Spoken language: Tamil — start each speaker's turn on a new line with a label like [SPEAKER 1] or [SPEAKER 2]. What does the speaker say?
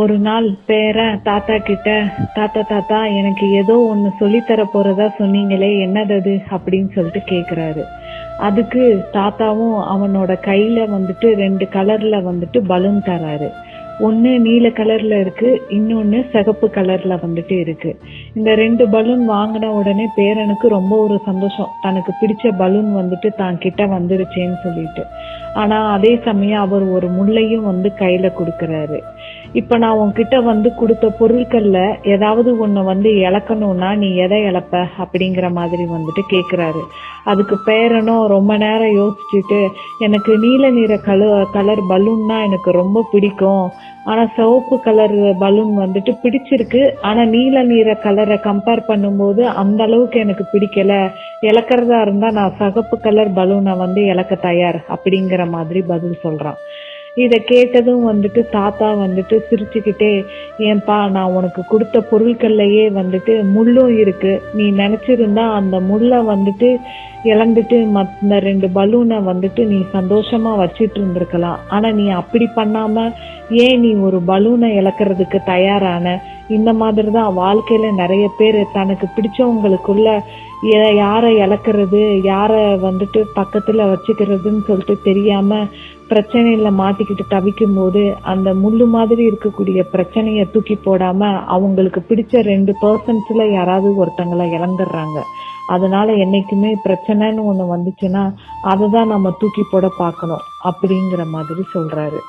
[SPEAKER 1] ஒரு நாள் பேரன் தாத்தா கிட்ட தாத்தா தாத்தா எனக்கு ஏதோ ஒன்று சொல்லித்தர போறதா சொன்னீங்களே என்னது அப்படின்னு சொல்லிட்டு கேக்குறாரு. அதுக்கு தாத்தாவும் அவனோட கையில வந்துட்டு ரெண்டு கலர்ல வந்துட்டு பலூன் தராரு. ஒன்று நீல கலர்ல இருக்கு இன்னொன்று சிகப்பு கலர்ல வந்துட்டு இருக்கு. இந்த ரெண்டு பலூன் வாங்கின உடனே பேரனுக்கு ரொம்ப ஒரு சந்தோஷம். தனக்கு பிடிச்ச பலூன் வந்துட்டு தான் கிட்ட வந்துருச்சேன்னு சொல்லிட்டு. ஆனா அதே சமயம் அவர் ஒரு முள்ளையும் வந்து கையில கொடுக்கறாரு. இப்ப நான் உன்கிட்ட வந்து கொடுத்த பொருட்கள்ல ஏதாவது உன்னை வந்து இழக்கணும்னா நீ எதை இழப்ப அப்படிங்கிற மாதிரி வந்துட்டு கேக்குறாரு. அதுக்கு பேரனும் ரொம்ப நேரம் யோசிச்சுட்டு எனக்கு நீல நிற கல கலர் பலூன்னா எனக்கு ரொம்ப பிடிக்கும். ஆனா சிவப்பு கலர் பலூன் வந்துட்டு பிடிச்சிருக்கு. ஆனா நீல நிற கலரை கம்பேர் பண்ணும்போது அந்த அளவுக்கு எனக்கு பிடிக்கல. இழக்கிறதா இருந்தா நான் சிகப்பு கலர் பலூனை வந்து இழக்க தயார் அப்படிங்கிற மாதிரி பதில் சொல்றான். இதை கேட்டதும் வந்துட்டு தாத்தா வந்துட்டு சிரிச்சுக்கிட்டே ஏன்பா நான் உனக்கு கொடுத்த பொருட்கள்லையே வந்துட்டு முள்ளும் இருக்கு. நீ நினைச்சிருந்தா அந்த முள்ளை வந்துட்டு இழந்துட்டு மற்ற ரெண்டு பலூனை வந்துட்டு நீ சந்தோஷமா வச்சிட்டு இருந்திருக்கலாம். ஆனா நீ அப்படி பண்ணாம ஏன் நீ ஒரு பலூனை இழக்கிறதுக்கு தயாரான? இந்த மாதிரி தான் வாழ்க்கையில நிறைய பேர் தனக்கு பிடிச்சவங்களுக்குள்ள யாரை இழக்கிறது யாரை வந்துட்டு பக்கத்துல வச்சுக்கிறதுன்னு சொல்லிட்டு தெரியாம பிரச்சனையில மாட்டிக்கிட்டு தவிக்கும் போது அந்த முள்ளு மாதிரி இருக்கக்கூடிய பிரச்சனைய தூக்கி போடாம அவங்களுக்கு பிடிச்ச ரெண்டு பர்சன்ஸ்ல யாராவது ஒருத்தங்களை இழந்துடுறாங்க. அதனால என்னைக்குமே பிரச்சனைன்னு ஒண்ணு வந்துச்சுன்னா அதை தான் நம்ம தூக்கி போட பார்க்கணும் அப்படிங்கிற மாதிரி சொல்றாரு.